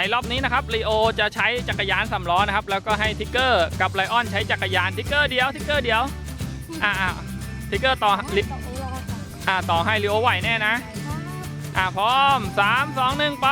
ในรอบนี้นะครับลีโอจะใช้จักรยานสำล้อนะครับ แล้วก็ให้ทิกเกอร์กับไลออนใช้จักรยานทิกเกอร์เดียวทิกเกอร์เดียวอ่าทิกเกอร์ต่อลิอ่าต่อให้ลีโอไหวแน่นะ อ่าพร้อมสามสองหนึ่งไป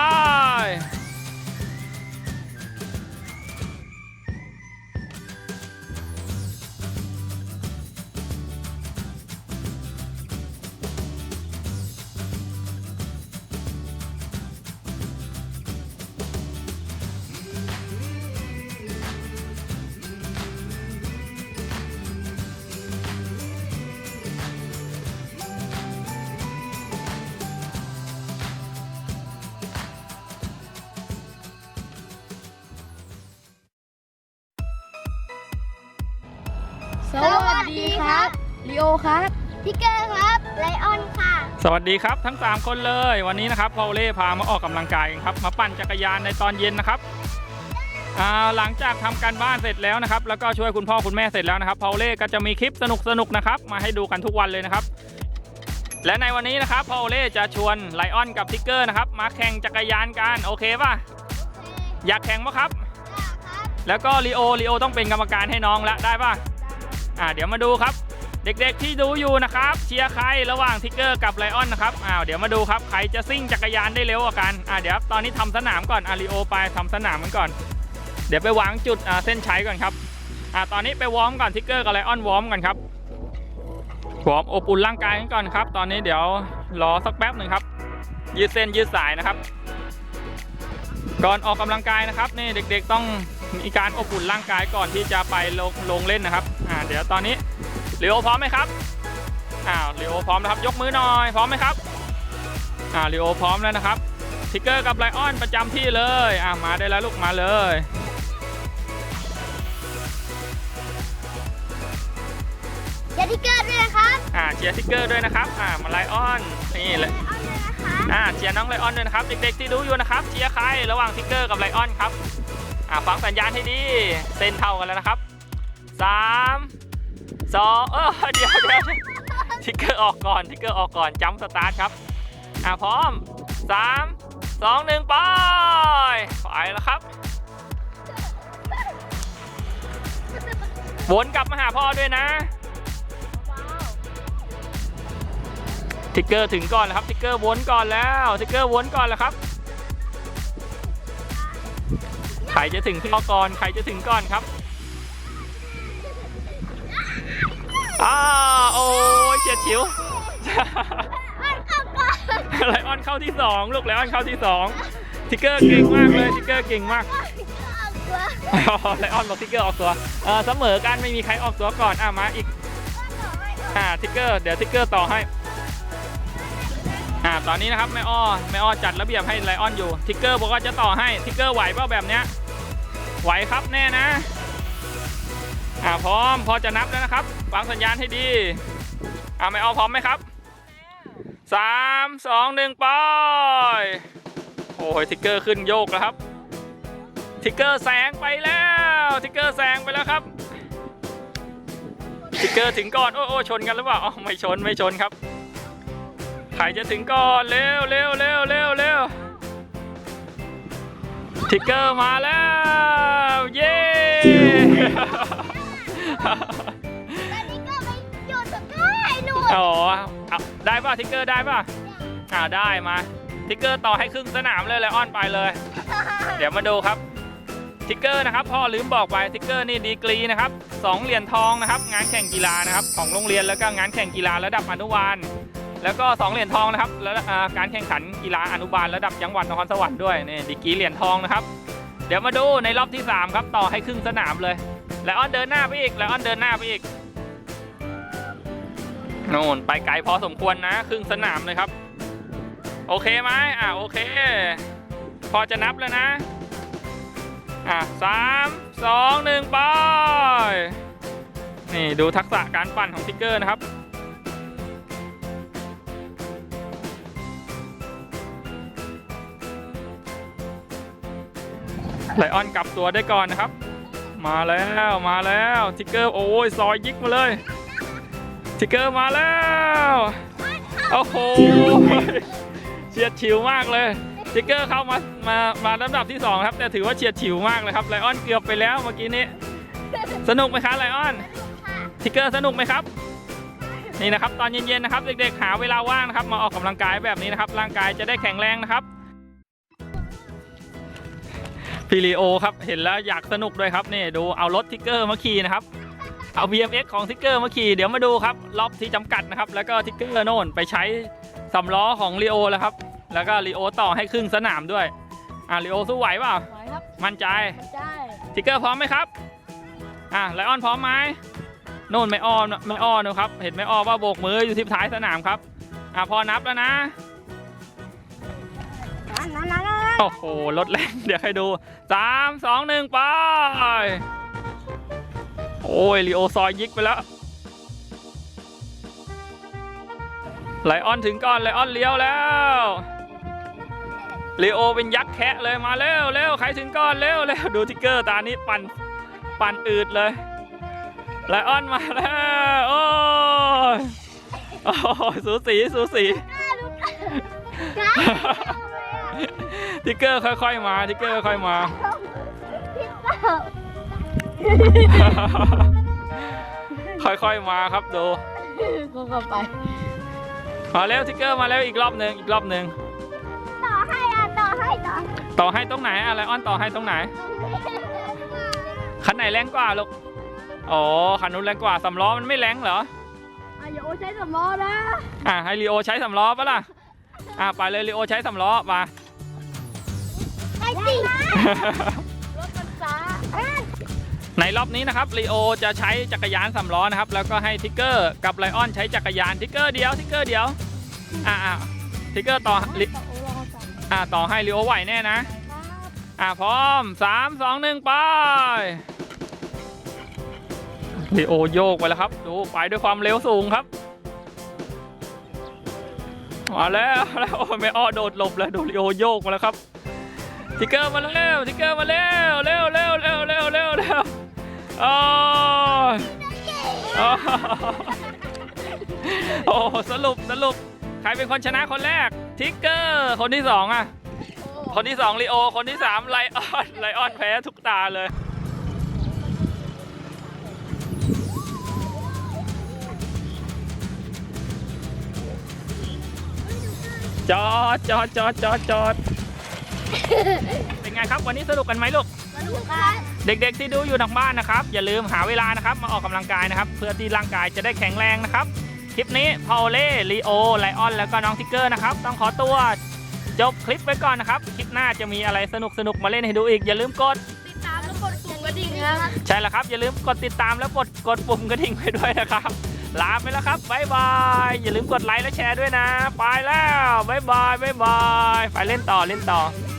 วัสดีครับลีโอครับพิกเกอร์ครับไลออนค่ะ สวัสดีครับทั้ง 3 คนเลย วันนี้นะครับพอลเล่พามาออกกำลังกายกันครับ มาปั่นจักรยานในตอนเย็นนะครับอ่าหลังจากทำการบ้านเสร็จแล้วนะครับ แล้วก็ช่วยคุณพ่อคุณแม่เสร็จแล้วนะครับพอลเล่ก็จะมีคลิปสนุกๆนะครับ มาให้ดูกันทุกวันเลยนะครับ และในวันนี้นะครับพอลเล่จะชวนไลออนกับทิกเกอร์นะครับ มาแข่งจักรยานกันโอเคป่ะอยากแข่งปะครับ แล้วก็ลีโอลีโอต้องเป็นกรรมการให้น้องละได้ป่ะ อ่าเดี๋ยวมาดูครับ เด็กๆที่ดูอยู่นะครับ เชียร์ใครระหว่างทิกเกอร์กับไลออนนะครับอ้าวเดี๋ยวมาดูครับใครจะซิ่งจักรยานได้เร็วกว่ากันอ่าเดี๋ยวตอนนี้ทำสนามก่อนอาริโอไปทำสนามมันก่อน เดี๋ยวไปวางจุดอ่าเส้นชัยก่อนครับอ่าตอนนี้ไปวอร์มก่อนทิกเกอร์กับไลออนวอร์มกันครับวอร์มอบอุ่นร่างกายกันก่อนครับ ตอนนี้เดี๋ยวรอสักแป๊บหนึ่งครับยืดเส้นยืดสายนะครับ ก่อนออกกำลังกายนะครับนี่เด็กๆต้องมีการอบอุ่นร่างกายก่อนที่จะไปลงลงเล่นนะครับอ่าเดี๋ยวตอนนี้เรียวพร้อมไหมครับอ้าวเรียวพร้อมนะครับยกมือหน่อยพร้อมไหมครับอ่าเรียวพร้อมแล้วนะครับทิกเกอร์กับไลออนประจำที่เลยอ่ามาได้แล้วลูกมาเลยอย่าพิกเกอร์ด้วยนะครับอ่าเชียร์ทิกเกอร์ด้วยนะครับอ่ามาไลออนนี่เลยไล อ่าเชียร์น้องไลออนด้วยนะครับ เด็กๆที่ดูอยู่นะครับเชียร์ใครระหว่างทิกเกอร์กับไลออนครับอ่าฟังสัญญาณให้ดีเส้นเท่ากันแล้วนะครับสามสองเออเดี๋ยวเดี๋ยวทิกเกอร์ออกก่อนทิกเกอร์ออกก่อนจัมสตาร์ทครับอ่าพร้อมสามสองหนึ่งไปไปแล้วครับวนกลับมาหาพ่อด้วยนะ ทิกเกอร์ถึงก่อนแล้วครับทิกเกอร์วนก่อนแล้วทิกเกอร์วนก่อนแล้วครับใครจะถึงพ่อก่อนใครจะถึงก่อนครับอ้าโอ้ยเฉียดฉิวไลออนเข้าที่สองลูกไลออนเข้าที่สองทิกเกอร์เก่งมากเลยทิกเกอร์เก่งมากไลออนบอกทิกเกอร์ออกตัวเออเสมอกันไม่มีใครออกตัวก่อนอะมาอีกอ่าทิกเกอร์เดี๋ยวทิกเกอร์ต่อให้ อ่าตอนนี้นะครับแม่อ้อแม่อ้อจัดระเบียบให้ไลออนอยู่ทิกเกอร์บอกว่าจะต่อให้ทิกเกอร์ไหวเปล่าแบบเนี้ยไหวครับแน่นะอ่าพร้อมพอจะนับแล้วนะครับฟังสัญญาณให้ดีอ่าแม่อ้อพร้อมไหมครับสามสองหนึ่งไปโอ้ยทิกเกอร์ขึ้นโยกแล้วครับ ทิกเกอร์แซงไปแล้วทิกเกอร์แซงไปแล้วครับทิกเกอร์ถึงก่อนโอ้โอ้ชนกันหรือเปล่าไม่ชนไม่ชนครับ ใครจะถึงก่อน เร็วเร็วเร็วเร็วเร็วทิกเกอร์มาแล้ว เย้แต่พิกเกอร์ไม่หยุดได้หนูอ๋อเอาได้ป่ะทิกเกอร์ได้ป่ะอ่าได้มาทิกเกอร์ต่อให้ครึ่งสนามเลยไลออนไปเลย เดี๋ยวมาดูครับทิกเกอร์นะครับพ่อลืมบอกไปทิกเกอร์นี่ดีกรีนะครับสองเหรียญทองนะครับ งานแข่งกีฬานะครับ ของโรงเรียนแล้วก็งานแข่งกีฬาระดับอนุบาล แล้วก็สองเหรียญทองนะครับ แล้วการแข่งขันกีฬาอนุบาลระดับจังหวัดนครสวรรค์ด้วยนี่ดีกีเหรียญทองนะครับ เดี๋ยวมาดูในรอบที่ 3 ครับต่อให้ครึ่งสนามเลยไลออนเดินหน้าไปอีกไลออนเดินหน้าไปอีกโน่นไปไกลพอสมควรนะ ครึ่งสนามเลยครับ โอเคไหมอ่าโอเค พอจะนับแล้วนะ อะสามสองหนึ่งไปนี่ดูทักษะการปั่นของทิกเกอร์นะครับ ไลออนกลับตัวได้ก่อนนะครับ มาแล้วมาแล้วทิกเกอร์โอ้ยซอยยิกมาเลยทิกเกอร์มาแล้วโอ้โหเฉียดฉิวมากเลยทิกเกอร์เข้ามามามาลำดับที่สองครับ แต่ถือว่าเฉียดฉิวมากเลยครับไลออนเกือบไปแล้วเมื่อกี้นี้ สนุกไหมคะไลออนทิกเกอร์สนุกไหมครับนี่นะครับตอนเย็นๆนะครับเด็กๆหาเวลาว่างนะครับมาออกกำลังกายแบบนี้นะครับร่างกายจะได้แข็งแรงนะครับ พี่ลีโอครับ เห็นแล้วอยากสนุกด้วยครับนี่ดูเอารถทิกเกอร์มาขี่นะครับ เอา BMX ของทิกเกอร์มาขี่เดี๋ยวมาดูครับรอบที่จำกัดนะครับ แล้วก็ทิกเกอร์โน่นไปใช้สำล้อของลีโอแล้วครับ แล้วก็ลีโอต่อให้ครึ่งสนามด้วยอะลีโอสู้ไหวเปล่าไหวครับมั่นใจใช่ทิกเกอร์พร้อมไหมครับอะไลออนพร้อมไหมโน่นไม่อ้อมไม่อ้อนะครับ เห็นไม่อ้อว่าโบกมืออยู่ที่ท้ายสนามครับอะพอนับแล้วนะนั่นนั่นนั่น โอ้โหรถแรงเดี๋ยวให้ดูสามสองหนึ่งไป โอ้ยลีโอซอยยิกไปแล้วไลออนถึงก่อนไลออนเลี้ยวแล้วลีโอเป็นยักษ์แคะเลยมาเร็วเร็วใครถึงก่อนเร็วเร็วดูทิกเกอร์ตานี้ปั่นปั่นอืดเลยไลออนมาแล้วโอ้ยโอ้ยสูสีสูสี ทิกเกอร์ค่อยๆมาทิกเกอร์ค่อยๆมา ค่อยๆมาครับดูก็ก็ไป มาแล้วทิกเกอร์มาแล้วอีกรอบหนึ่งอีกรอบหนึ่งต่อให้อะต่อให้ต่อต่อให้ตรงไหนอะไรออนต่อให้ตรงไหนคันไหนแรงกว่าลูกอ๋อคันนู้นแรงกว่าสำล้อมันไม่แรงเหรออายุใช้สมอนะอะให้ลีโอใช้สำล้อปะล่ะอะไปเลยลีโอใช้สำล้อมาไอ้สิ รถมันช้าในรอบนี้นะครับลีโอจะใช้จักรยานสำล้อนะครับ แล้วก็ให้ทิกเกอร์กับไลออนใช้จักรยานทิกเกอร์เดียวทิกเกอร์เดียว อ่าทิกเกอร์ต่อลิอ่าต่อให้ลีโอไหวแน่นะ อ่าพร้อมสามสองหนึ่งไปลีโอโยกไปแล้วครับ ดูไปด้วยความเร็วสูงครับ มาแล้วแล้วไม่อ้อโดดหลบเลยดูลีโอโยกมาแล้วครับ ทิกเกอร์มาเร็วทิกเกอร์มาเร็วเร็วเร็วเร็วเร็วเร็วเร็วโอ้โอ้ยโอ้สรุปสรุปใครเป็นคนชนะคนแรกทิกเกอร์คนที่สองอะคนที่สองลีโอคนที่สามไลออนไลออนแพ้ทุกตาเลยจอดจอดจอดจอดจอด เป็นไงครับวันนี้สนุกกันไหมลูก สนุกครับเด็กๆที่ดูอยู่ทางบ้านนะครับ อย่าลืมหาเวลานะครับ มาออกกำลังกายนะครับ เพื่อที่ร่างกายจะได้แข็งแรงนะครับ คลิปนี้พอลเล่ลีโอไลออน แล้วก็น้องทิกเกอร์นะครับ ต้องขอตัวจบคลิปไว้ก่อนนะครับ คลิปหน้าจะมีอะไรสนุกๆมาเล่นให้ดูอีก อย่าลืมกด ติดตามแล้วกดปุ่มกระดิ่งครับใช่แล้วครับ อย่าลืมกดติดตามแล้วกดกดปุ่มกระดิ่งไปด้วยนะครับ ลาไปแล้วครับบ๊ายบาย อย่าลืมกดไลค์และแชร์ด้วยนะ ไปแล้วบ๊ายบายบ๊ายบาย ไปเล่นต่อเล่นต่อบ